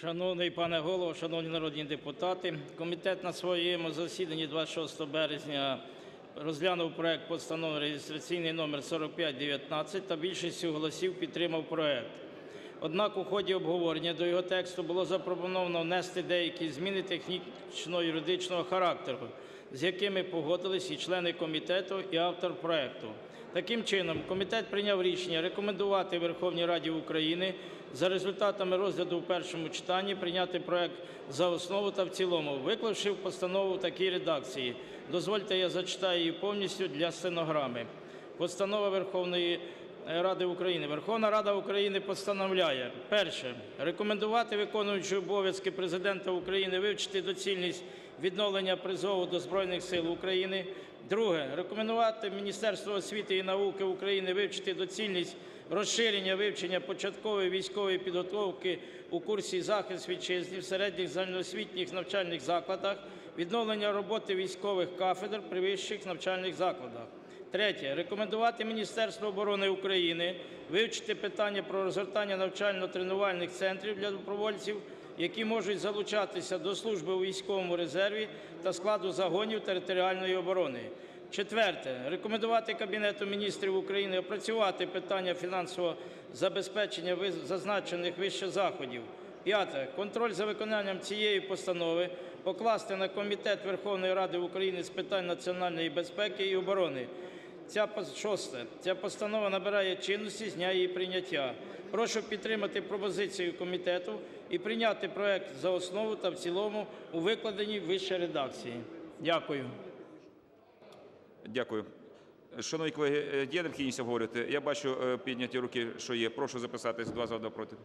Шановний пане Голово, шановні народні депутати! Комітет на своєму засіданні 26 березня розглянув проект Постанови реєстраційний номер 4519 та більшістю голосів підтримав проект. Однак у ході обговорення до його тексту було запропоновано внести деякі зміни технічно-юридичного характеру, з якими погодились і члени комітету, і автор проекту. Таким чином, комітет прийняв рішення рекомендувати Верховній Раді України за результатами розгляду в першому читанні прийняти проект за основу та в цілому, виклавши в постанову такій редакції. Дозвольте, я зачитаю її повністю для стенограми. Постанова Верховної Ради України. Верховна Рада України постановляє: перше рекомендувати виконуючому обов'язки Президента України вивчити доцільність відновлення призову до Збройних Сил України. Друге рекомендувати Міністерству освіти і науки України вивчити доцільність розширення вивчення початкової військової підготовки у курсі захист вітчизни в середніх загальноосвітніх навчальних закладах, відновлення роботи військових кафедр при вищих навчальних закладах. Третє. Рекомендувати Міністерству оборони України вивчити питання про розгортання навчально-тренувальних центрів для добровольців, які можуть залучатися до служби у військовому резерві та складу загонів територіальної оборони. Четверте. Рекомендувати Кабінету Міністрів України опрацювати питання фінансового забезпечення зазначених вище заходів. П'яте. Контроль за виконанням цієї постанови покласти на Комітет Верховної Ради України з питань національної безпеки і оборони. Ця шосте. Ця постанова набирає чинності з дня її прийняття. Прошу підтримати пропозицію комітету і прийняти проект за основу та в цілому у викладеній вище редакції. Дякую. Дякую. Шановні колеги, е, є необхідність обговорювати? Я бачу е, підняті руки, що є. Прошу записатись. Два за, два проти.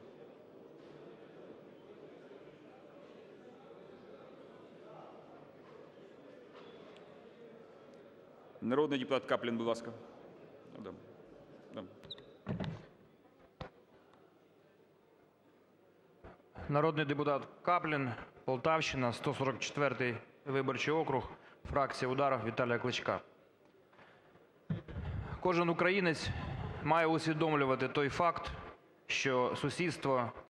Народний депутат Каплін, будь ласка. Народний депутат Каплін, Полтавщина, 144-й виборчий округ, фракція "Удар" Віталія Кличка. Кожен українець має усвідомлювати той факт, що сусідство